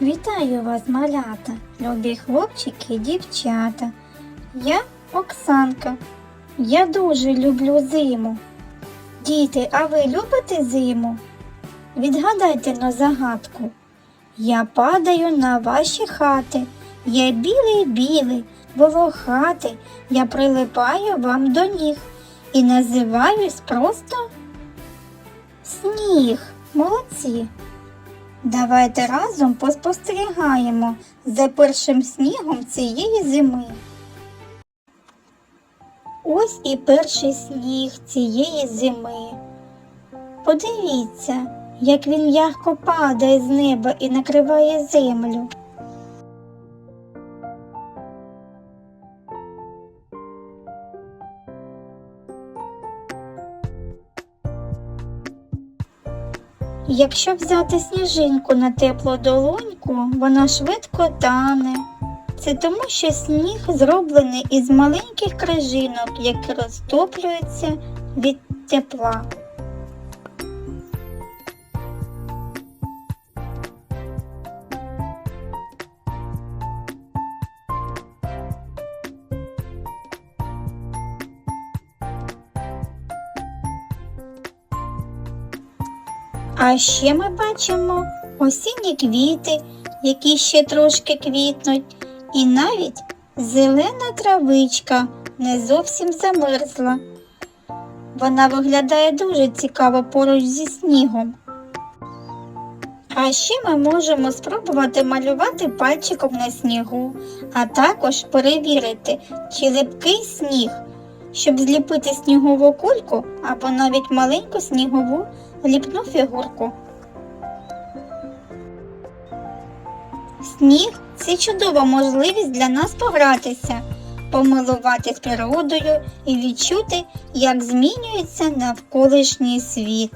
Вітаю вас, малята, любі хлопчики і дівчата. Я Оксанка. Я дуже люблю зиму. Діти, а ви любите зиму? Відгадайте на загадку. Я падаю на ваші хати. Я білий білий, волохатий, я прилипаю вам до ніг і називаюсь просто сніг. Молодці. Давайте разом поспостерігаємо за першим снігом цієї зими. Ось і перший сніг цієї зими. Подивіться, як він м'яко падає з неба і накриває землю. Якщо взяти сніжинку на теплу долоньку, вона швидко тане. Це тому, що сніг зроблений із маленьких крижинок, які розтоплюються від тепла. А ще ми бачимо осінні квіти, які ще трошки квітнуть, і навіть зелена травичка не зовсім замерзла. Вона виглядає дуже цікаво поруч зі снігом. А ще ми можемо спробувати малювати пальчиком на снігу, а також перевірити, чи липкий сніг, щоб зліпити снігову кульку або навіть маленьку снігову ліпну фігурку. Сніг це чудова можливість для нас погратися, помилуватись природою і відчути, як змінюється навколишній світ.